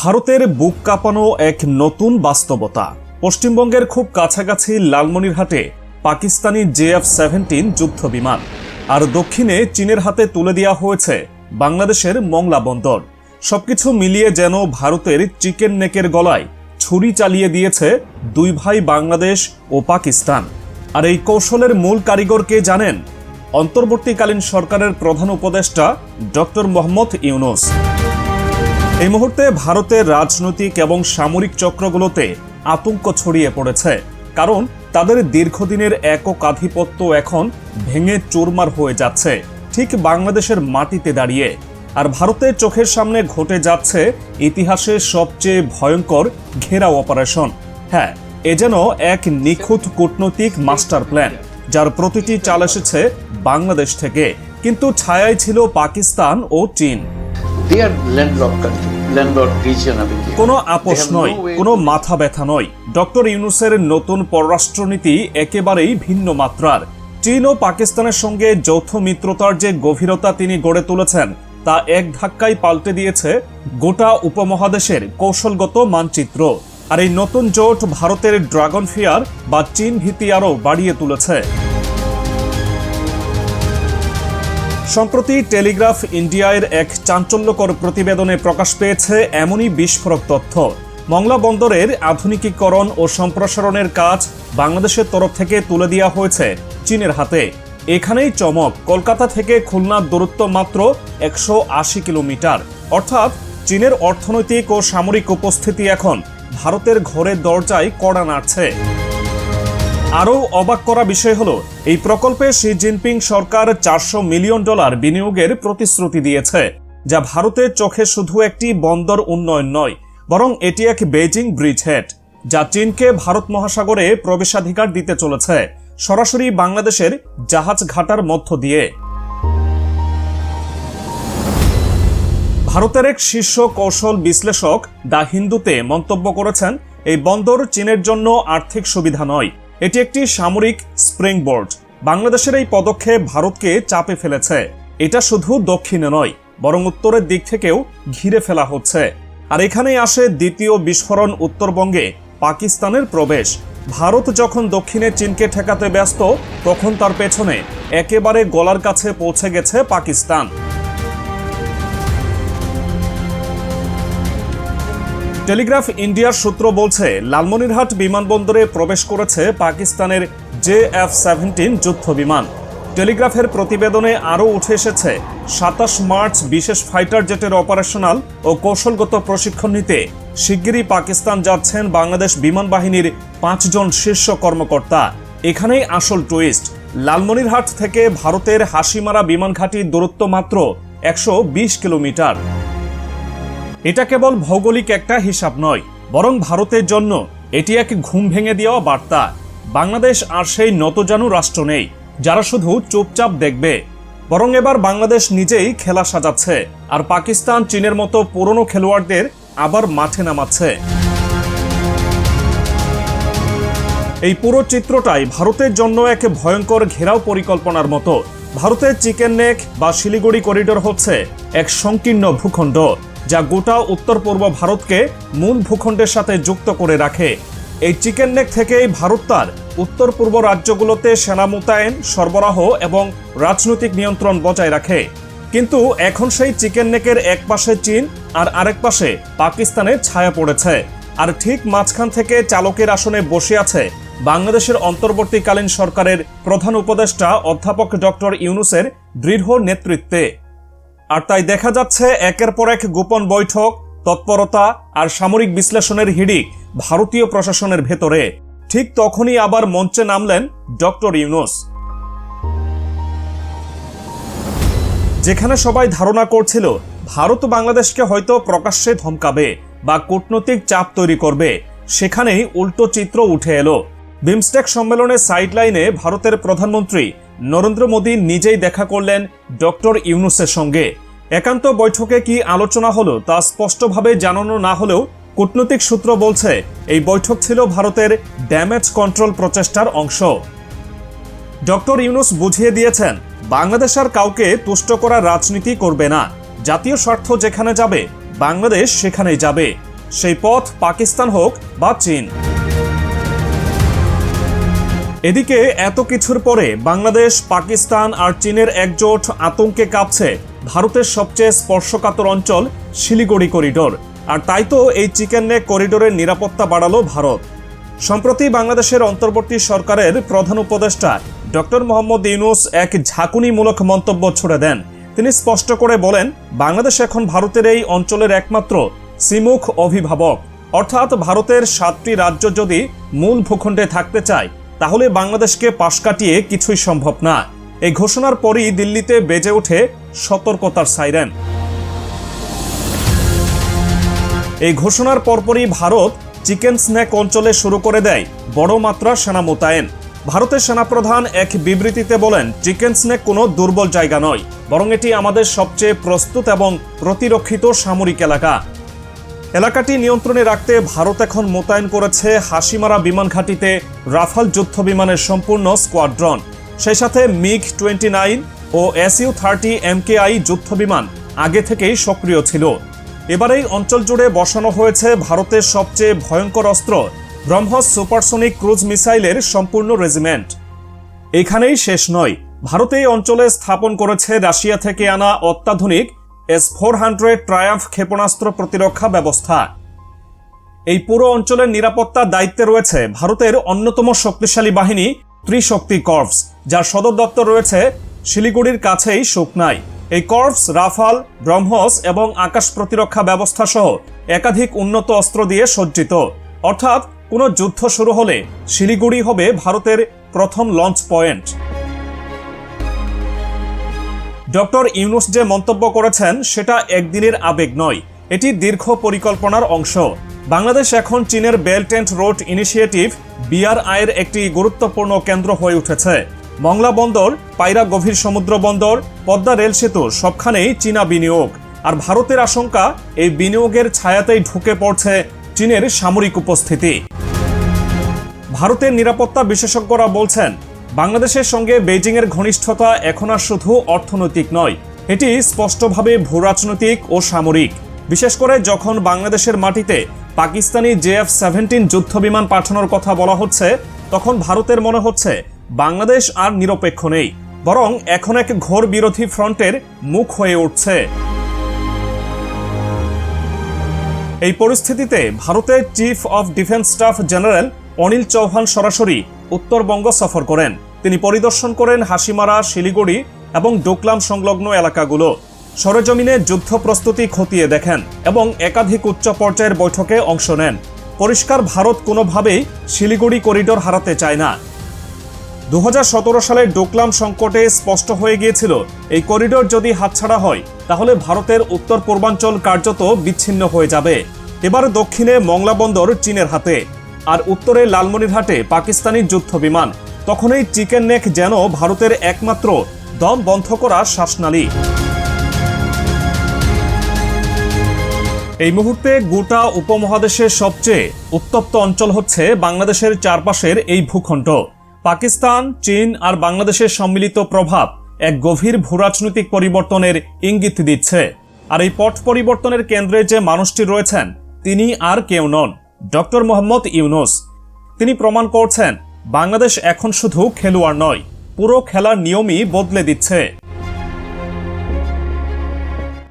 ভারতের বুক কাঁপানো এক নতুন বাস্তবতা। পশ্চিমবঙ্গের খুব কাছাকাছি লালমনিরহাটে পাকিস্তানি জেএফ সেভেন্টিন যুদ্ধ বিমান। আর দক্ষিণে চীনের হাতে তুলে দেওয়া হয়েছে বাংলাদেশের মংলা বন্দর। সবকিছু মিলিয়ে যেন ভারতের চিকেন নেকের গলায় ছুরি চালিয়ে দিয়েছে দুই ভাই বাংলাদেশ ও পাকিস্তান। আর এই কৌশলের মূল কারিগরকে জানেন? অন্তর্বর্তীকালীন সরকারের প্রধান উপদেষ্টা ডক্টর মোহাম্মদ ইউনুস। এই মুহূর্তে ভারতের রাজনৈতিক এবং সামরিক চক্রগুলোতে আতঙ্ক ছড়িয়ে পড়েছে। কারণ তাদের দীর্ঘদিনের একক আধিপত্য এখন ভেঙে চোরমার হয়ে যাচ্ছে। ঠিক বাংলাদেশের মাটিতে দাঁড়িয়ে। আর ভারতের চোখের সামনে ঘটে যাচ্ছে ইতিহাসের সবচেয়ে ভয়ঙ্কর ঘেরাও অপারেশন। হ্যাঁ এ যেন এক নিখুঁত কূটনৈতিক মাস্টার প্ল্যান, যার প্রতিটি চাল এসেছে বাংলাদেশ থেকে। কিন্তু ছায়ায় ছিল পাকিস্তান ও চীন। কোনো আপোষ নয় কোনো মাথা ব্যথা নয়। ডক্টর ইউনুসের নতুন পররাষ্ট্রনীতি একেবারেই ভিন্ন মাত্রার। চীন ও পাকিস্তানের সঙ্গে যৌথ মিত্রতার যে গভীরতা তিনি গড়ে তুলেছেন তা এক ধাক্কায় পাল্টে দিয়েছে গোটা উপমহাদেশের কৌশলগত মানচিত্র। আর এই নতুন জোট ভারতের ড্রাগন ফিয়ার বা চীন ভীতি আরও বাড়িয়ে তুলেছে। সম্প্রতি টেলিগ্রাফ ইন্ডিয়ার এক চাঞ্চল্যকর প্রতিবেদনে প্রকাশ পেয়েছে এমনই বিস্ফোরক তথ্য। মংলা বন্দরের আধুনিকীকরণ ও সম্প্রসারণের কাজ বাংলাদেশের তরফ থেকে তুলে দেওয়া হয়েছে চীনের হাতে। এখানেই চমক, কলকাতা থেকে খুলনার দূরত্ব মাত্র একশো আশি কিলোমিটার। অর্থাৎ চীনের অর্থনৈতিক ও সামরিক উপস্থিতি এখন ভারতের ঘরের দরজায় কড়া নাড়ছে। আরও অবাক করা বিষয় হল, এই প্রকল্পে শি জিনপিং সরকার চারশো মিলিয়ন ডলার বিনিয়োগের প্রতিশ্রুতি দিয়েছে, যা ভারতের চোখে শুধু একটি বন্দর উন্নয়ন নয়, বরং এটি এক বেজিং ব্রিজ হেড, যা চীনকে ভারত মহাসাগরে প্রবেশাধিকার দিতে চলেছে, সরাসরি বাংলাদেশের জাহাজ ঘাটার মধ্য দিয়ে। ভারতের এক শীর্ষ কৌশল বিশ্লেষক দ্য হিন্দুতে মন্তব্য করেছেন, এই বন্দর চীনের জন্য আর্থিক সুবিধা নয় এটি একটি সামরিক স্প্রিংবোর্ড। বাংলাদেশের এই পদক্ষেপ ভারতকে চাপে ফেলেছে। এটা শুধু দক্ষিণে নয়, বরং উত্তরের দিক থেকেও ঘিরে ফেলা হচ্ছে। আর এখানেই আসে দ্বিতীয় বিস্ফোরণ উত্তরবঙ্গে পাকিস্তানের প্রবেশ। ভারত যখন দক্ষিণে চীনকে ঠেকাতে ব্যস্ত, তখন তার পেছনে একেবারে গলার কাছে পৌঁছে গেছে পাকিস্তান। টেলিগ্রাফ ইন্ডিয়ার সূত্র বলছে, লালমনিরহাট বিমানবন্দরে প্রবেশ করেছে পাকিস্তানের জে এফ সেভেন্টিন যুদ্ধ বিমান। টেলিগ্রাফের প্রতিবেদনে আরও উঠে এসেছে, সাতাশ মার্চ বিশেষ ফাইটার জেটের অপারেশনাল ও কৌশলগত প্রশিক্ষণ নিতে শিগগিরই পাকিস্তান যাচ্ছেন বাংলাদেশ বিমান বাহিনীর পাঁচজন শীর্ষ কর্মকর্তা। এখানেই আসল টুইস্ট, লালমনিরহাট থেকে ভারতের হাসিমারা বিমান ঘাঁটির দূরত্ব মাত্র একশো বিশ কিলোমিটার। এটা কেবল ভৌগোলিক একটা হিসাব নয়, বরং ভারতের জন্য এটি এক ঘুম ভেঙে দেওয়া বার্তা। বাংলাদেশ আর সেই নতজানু রাষ্ট্র নেই, যারা শুধু চুপচাপ দেখবে। বরং এবার বাংলাদেশ নিজেই খেলা সাজাচ্ছে, আর পাকিস্তান, চীনের মতো পুরনো খেলোয়াড়দের আবার মাঠে নামাচ্ছে। এই পুরো চিত্রটাই ভারতের জন্য এক ভয়ঙ্কর ঘেরাও পরিকল্পনার মতো। ভারতের চিকেন নেক বা শিলিগুড়ি করিডোর হচ্ছে এক সংকীর্ণ ভূখণ্ড। যা গোটা উত্তর পূর্ব ভারতকে মূল ভূখণ্ডের সাথে যুক্ত করে রাখে। এই চিকেন নেক থেকেই ভারত তার উত্তর পূর্ব রাজ্যগুলোতে সেনা মোতায়েন, সরবরাহ এবং রাজনৈতিক নিয়ন্ত্রণ বজায় রাখে। কিন্তু এখন সেই চিকেন নেকের এক পাশে চীন আর আরেক পাশে পাকিস্তানের ছায়া পড়েছে। আর ঠিক মাঝখান থেকে চালকের আসনে বসে আছে বাংলাদেশের অন্তর্বর্তীকালীন সরকারের প্রধান উপদেষ্টা অধ্যাপক ডক্টর ইউনুসের দৃঢ় নেতৃত্বে। আর তাই দেখা যাচ্ছে একের পর এক গোপন বৈঠক, তৎপরতা আর সামরিক বিশ্লেষণের হিড়িক ভারতীয় প্রশাসনের ভেতরে। ঠিক তখনই আবার মঞ্চে নামলেন ডক্টর ইউনুস। যেখানে সবাই ধারণা করছিল, ভারত বাংলাদেশকে হয়তো প্রকাশ্যে ধমকাবে বা কূটনৈতিক চাপ তৈরি করবে। সেখানেই উল্টো চিত্র উঠে এলো। বিমস্টেক সম্মেলনের সাইডলাইনে ভারতের প্রধানমন্ত্রী নরেন্দ্র মোদী নিজেই দেখা করলেন ডক্টর ইউনুসের সঙ্গে। একান্ত বৈঠকে কি আলোচনা হলো তা স্পষ্টভাবে জানানো না হলেও কূটনৈতিক সূত্র বলছে, এই বৈঠক ছিল ভারতের ড্যামেজ কন্ট্রোল প্রচেষ্টার অংশ। ডক্টর ইউনুস বুঝিয়ে দিয়েছেন, বাংলাদেশ আর কাউকে তুষ্ট করার রাজনীতি করবে না। জাতীয় স্বার্থ যেখানে যাবে, বাংলাদেশ সেখানেই যাবে। সেই পথ পাকিস্তান হোক বা চীন। এদিকে এত কিছুর পরে বাংলাদেশ, পাকিস্তান আর চীনের একজোট আতঙ্কে কাঁপছে। ভারতের সবচেয়ে স্পর্শকাতর অঞ্চল শিলিগুড়ি করিডোর। আর তাই তো এই চিকেন নেক করিডোরের নিরাপত্তা বাড়ালো ভারত। সম্প্রতি বাংলাদেশের অন্তর্বর্তী সরকারের প্রধান উপদেষ্টা ডক্টর মোহাম্মদ ইউনুস এক ঝাঁকুনিমূলক মন্তব্য ছুড়ে দেন। তিনি স্পষ্ট করে বলেন, বাংলাদেশ এখন ভারতের এই অঞ্চলের একমাত্র সিমুখ অভিভাবক। অর্থাৎ ভারতের সাতটি রাজ্য যদি মূল ভূখণ্ডে থাকতে চায় তাহলে বাংলাদেশকে পাশ কাটিয়ে কিছুই সম্ভব না। এই ঘোষণার পরই দিল্লিতে বেজে ওঠে সতর্কতার সাইরেন। এই ঘোষণার পরপরই ভারত চিকেন স্ন্যাক অঞ্চলে শুরু করে দেয় বড় মাত্রা সেনা মোতায়েন। ভারতের সেনাপ্রধান এক বিবৃতিতে বলেন, চিকেন স্ন্যাক কোনো দুর্বল জায়গা নয়, বরং এটি আমাদের সবচেয়ে প্রস্তুত এবং প্রতিরক্ষিত সামরিক এলাকা। এলাকাটি নিয়ন্ত্রণে রাখতে ভারত এখন মোতায়েন করেছে হাসিমারা বিমান ঘাঁটিতে রাফাল যুদ্ধ বিমানের সম্পূর্ণ স্কোয়াড্রন। সেই সাথে মিগ টোয়েন্টি নাইন ও এসইউ থার্টি এমকেআই যুদ্ধ বিমান আগে থেকেই সক্রিয় ছিল। এবার এই অঞ্চল জুড়ে বসানো হয়েছে ভারতের সবচেয়ে ভয়ঙ্কর অস্ত্র, ব্রহ্মস সুপারসোনিক ক্রুজ মিসাইলের সম্পূর্ণ রেজিমেন্ট। এখানেই শেষ নয়। ভারত এই অঞ্চলে স্থাপন করেছে রাশিয়া থেকে আনা অত্যাধুনিক এস ফোর হান্ড্রেড ট্রায়াম্ফ ক্ষেপণাস্ত্র প্রতিরক্ষা ব্যবস্থা। এই পুরো অঞ্চলের নিরাপত্তার দায়িত্বে রয়েছে ভারতের অন্যতম শক্তিশালী বাহিনী ত্রিশক্তি কর্পস, যার সদর দপ্তর রয়েছে শিলিগুড়ির কাছেই সুকনায় এই কর্পস, রাফাল, ব্রহ্মস এবং আকাশ প্রতিরক্ষা ব্যবস্থা সহ একাধিক উন্নত অস্ত্র দিয়ে সজ্জিত। অর্থাৎ কোনো যুদ্ধ শুরু হলে শিলিগুড়ি হবে ভারতের প্রথম লঞ্চ পয়েন্ট ডক্টর ইউনুস যে মন্তব্য করেছেন, সেটা একদিনের আবেগ নয়। এটি দীর্ঘ পরিকল্পনার অংশ। বাংলাদেশ এখন চীনের বেল্ট অ্যান্ড রোড ইনিশিয়েটিভ বিআরআইয়ের একটি গুরুত্বপূর্ণ কেন্দ্র হয়ে উঠেছে। মংলা বন্দর, পায়রা গভীর সমুদ্র বন্দর, পদ্মা রেল সেতু, সবখানেই চীনা বিনিয়োগ। আর ভারতের আশঙ্কা, এই বিনিয়োগের ছায়াতেই ঢুকে পড়ছে চীনের সামরিক উপস্থিতি। ভারতের নিরাপত্তা বিশেষজ্ঞরা বলছেন বাংলাদেশের সঙ্গে বেইজিংয়ের ঘনিষ্ঠতা এখন আর শুধু অর্থনৈতিক নয়, এটি স্পষ্টভাবে ভূরাজনৈতিক ও সামরিক। বিশেষ করে যখন বাংলাদেশের মাটিতে পাকিস্তানি জেএফ সেভেন্টিন যুদ্ধ বিমান পাঠানোর কথা বলা হচ্ছে, তখন ভারতের মনে হচ্ছে বাংলাদেশ আর নিরপেক্ষ নেই, বরং এখন এক ঘোর বিরোধী ফ্রন্টের মুখ হয়ে উঠছে। এই পরিস্থিতিতে ভারতের chief of defence staff general Anil Chauhan সরাসরি উত্তরবঙ্গ সফর করেন। তিনি পরিদর্শন করেন হাসিমারা, শিলিগুড়ি এবং ডোকলাম সংলগ্ন এলাকাগুলো। সরেজমিনে যুদ্ধ প্রস্তুতি খতিয়ে দেখেন এবং একাধিক উচ্চ পর্যায়ের বৈঠকে অংশ নেন। পরিষ্কার ভারত কোনোভাবেই শিলিগুড়ি করিডোর হারাতে চায় না। দু হাজার সতেরো সালে ডোকলাম সংকটে স্পষ্ট হয়ে গিয়েছিল, এই করিডোর যদি হাতছাড়া হয়, তাহলে ভারতের উত্তর পূর্বাঞ্চল কার্যত বিচ্ছিন্ন হয়ে যাবে। এবার দক্ষিণে মংলা বন্দর চীনের হাতে। আর উত্তরে লালমনিরহাটে পাকিস্তানি যুদ্ধ বিমান। তখনই চিকেন নেক যেন ভারতের একমাত্র দম বন্ধ করা শ্বাসনালী। এই মুহূর্তে গোটা উপমহাদেশের সবচেয়ে উত্তপ্ত অঞ্চল হচ্ছে বাংলাদেশের চারপাশের এই ভূখণ্ড। পাকিস্তান, চীন আর বাংলাদেশের সম্মিলিত প্রভাব এক গভীর ভূরাজনৈতিক পরিবর্তনের ইঙ্গিত দিচ্ছে। আর এই পট পরিবর্তনের কেন্দ্রে যে মানুষটি রয়েছেন, তিনি আর কেউ নন। ডক্টর মোহাম্মদ ইউনুস। তিনি প্রমাণ করছেন, বাংলাদেশ এখন শুধু খেলোয়াড় নয়, পুরো খেলার নিয়মই বদলে দিচ্ছে।